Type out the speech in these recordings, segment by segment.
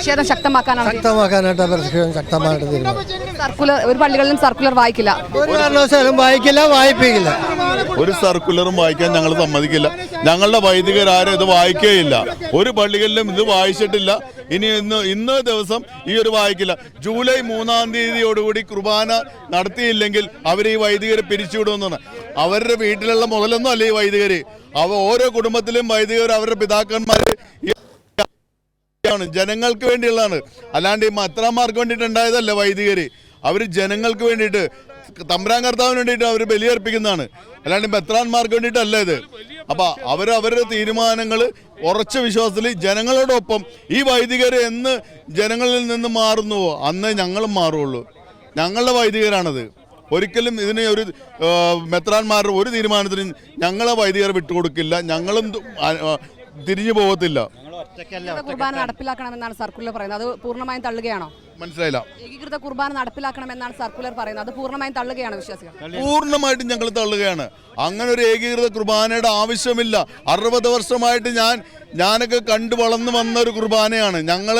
പ്രതിഷേധം ശക്തമാക്കാനാണ് ശക്തമാക്കാനായിട്ട് പ്രതിഷേധം ശക്തമായിട്ട് തീരുമാനം. സർക്കുലർ ഒരു പള്ളികളിലും സർക്കുലർ വായിക്കില്ല. ഒരു കാരണവശാലും വായിക്കില്ല വായിപ്പിക്കില്ല. ഒരു സർക്കുലറും വായിക്കാൻ ഞങ്ങൾ സമ്മതിക്കില്ല. ഞങ്ങളുടെ വൈദികരാരും ഇത് വായിക്കുകയില്ല ഒരു പള്ളികളിലും ഇത് വായിച്ചിട്ടില്ല. ഇനി ഇന്ന് ഇന്ന് ദിവസം ഈ ഒരു വായിക്കില്ല. ജൂലൈ മൂന്നാം തീയതിയോടുകൂടി കുർബാന നടത്തിയില്ലെങ്കിൽ അവർ ഈ വൈദികരെ പിരിച്ചുവിടുമെന്നാണ്. അവരുടെ വീട്ടിലുള്ള മുതലൊന്നും അല്ല ഈ വൈദികര്. അവ ഓരോ കുടുംബത്തിലും വൈദികർ അവരുടെ പിതാക്കന്മാര് ഈ ആണ് ജനങ്ങൾക്ക് വേണ്ടിയുള്ളതാണ്. അല്ലാണ്ട് ഈ മത്രാമാർക്ക് വേണ്ടിയിട്ട് ഉണ്ടായതല്ല വൈദികര്. അവർ ജനങ്ങൾക്ക് വേണ്ടിയിട്ട് തമ്പ്രാൻ കർത്താവിന് വേണ്ടിയിട്ട് അവർ ബലിയർപ്പിക്കുന്നതാണ്. അല്ലാണ്ട് മെത്രാന്മാർക്ക് വേണ്ടിയിട്ടല്ല ഇത്. അപ്പൊ അവർ അവരുടെ തീരുമാനങ്ങൾ ഉറച്ച വിശ്വാസത്തിൽ ജനങ്ങളോടൊപ്പം ഈ വൈദികർ എന്ന് ജനങ്ങളിൽ നിന്ന് മാറുന്നുവോ അന്ന് ഞങ്ങളും മാറുള്ളൂ. ഞങ്ങളുടെ വൈദികരാണത്. ഒരിക്കലും ഇതിന് ഒരു മെത്രാന്മാരുടെ ഒരു തീരുമാനത്തിനും ഞങ്ങളെ വൈദികർ വിട്ടുകൊടുക്കില്ല. ഞങ്ങളും തിരിഞ്ഞു പോകത്തില്ല. കുർബാന നടപ്പിലാക്കണമെന്നാണ് സർക്കുലർ പറയുന്നത്. അത് പൂർണമായും തള്ളുകയാണോ? മനസ്സിലായില്ല. ഏകീകൃത കുർബാന നടപ്പിലാക്കണമെന്നാണ് സർക്കുലർ പറയുന്നത്. അത് പൂർണമായും തള്ളുകയാണ് വിശ്വാസികൾ. പൂർണമായിട്ടും ഞങ്ങൾ തള്ളുകയാണ്. അങ്ങനെ ഒരു ഏകീകൃത കുർബാനയുടെ ആവശ്യമില്ല. അറുപത് വർഷമായിട്ട് ഞാൻ ഞാനൊക്കെ കണ്ടു വളർന്നു വന്ന ഒരു കുർബാനയാണ്. ഞങ്ങൾ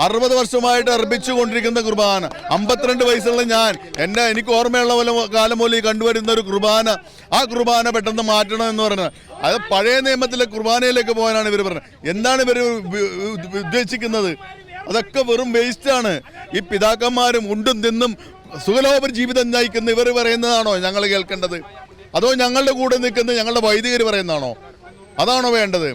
അറുപത് വർഷമായിട്ട് അർപ്പിച്ചു കൊണ്ടിരിക്കുന്ന കുർബാന. അമ്പത്തിരണ്ട് വയസ്സുള്ള ഞാൻ എന്നെ എനിക്ക് ഓർമ്മയുള്ള പോലെ കാലം പോലെ കണ്ടുവരുന്ന ഒരു കുർബാന. ആ കുർബാന പെട്ടെന്ന് മാറ്റണം എന്ന് പറഞ്ഞത് അത് പഴയ നിയമത്തിലെ കുർബാനയിലേക്ക് പോകാനാണ് ഇവർ പറഞ്ഞത് എന്താണ് ഇവർ ഉദ്ദേശിക്കുന്നത്? അതൊക്കെ വെറും വേസ്റ്റാണ് ഈ പിതാക്കന്മാരും ഉണ്ടും തിന്നും സുഖലോപ ജീവിതം നയിക്കുന്ന ഇവർ പറയുന്നതാണോ ഞങ്ങൾ കേൾക്കേണ്ടത്? അതോ ഞങ്ങളുടെ കൂടെ നിൽക്കുന്ന ഞങ്ങളുടെ വൈദികർ പറയുന്നതാണോ? അതാണോ വേണ്ടത്?